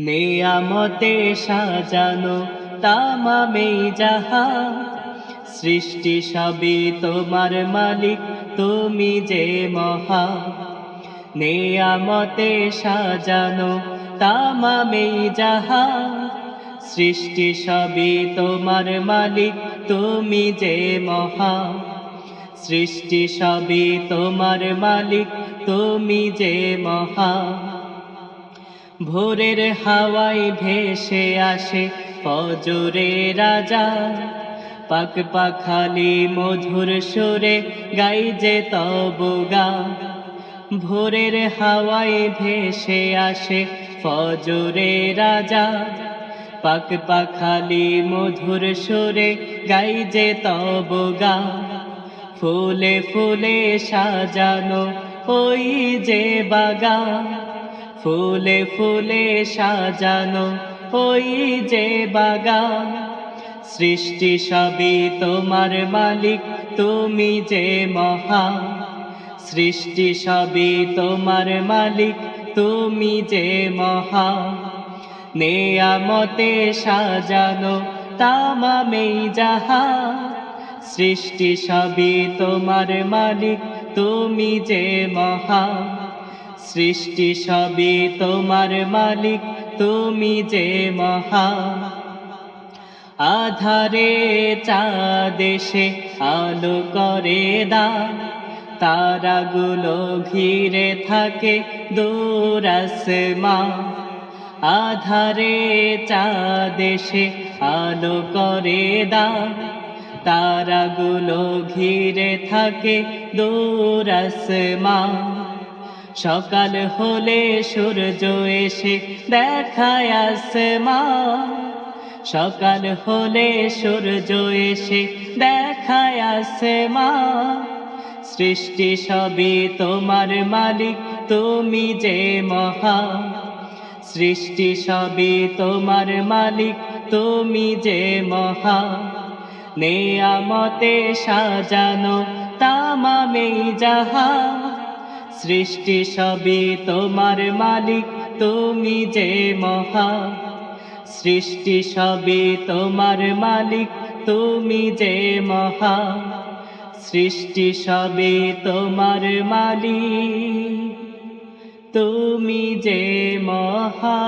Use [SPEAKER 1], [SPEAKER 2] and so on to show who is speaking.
[SPEAKER 1] নেয়ামতে সাজানো তামামে যাহা। সৃষ্টি সবই তোমার মালিক, তুমি যে মহা। নেয়ামতে সাজানো তামামে যাহা। সৃষ্টি সবই তোমার মালিক, তুমি যে মহা। সৃষ্টি সবই তোমার মালিক, তুমি যে মহা। ভোরের হাওয়ায় ভেসে আসে ফজরে রাজা। পাক পাখালি মধুর সুরে গাই যে তবগা ভোরের হাওয়ায় ভেসে আসে ফজরে রাজা। পাক পাখালি মধুর সুরে গাই যে তবগা ফুলে ফুলে সাজানো ওই যে বাগান। ফুলে ফুলে সাজানো ওই যে বাগান। সৃষ্টি সবই তোমার মালিক, তুমি যে মহা সৃষ্টি সবই তোমার মালিক, তুমি যে মহা নেয়ামতে সাজানো তামামেই যাহা সৃষ্টি সবই তোমার মালিক, তুমি যে মহা সৃষ্টি সবই তোমার মালিক, তুমি যে মহা। আধারে চাঁদেশে আলো করে দান, তারাগুলো ঘিরে থাকে দূরাসমা আধারে চাঁদেশে আলো করে দান, তারাগুলো ঘিরে থাকে দূরাসমা সকাল হলে সূর্য এসে দেখায় আসমা সকাল হলে সূর্য এসে দেখায় আসমা সৃষ্টি সবই তোমার মালিক, তুমি যে মহা। সৃষ্টি সবই তোমার মালিক, তুমি যে মহা। নেয়ামতে সাজানো তামামে যাহা। সৃষ্টি সবই তোমার মালিক, তুমি যে মহা। সৃষ্টি সবই তোমার মালিক, তুমি যে মহা। সৃষ্টি সবই তোমার মালিক, তুমি যে মহা।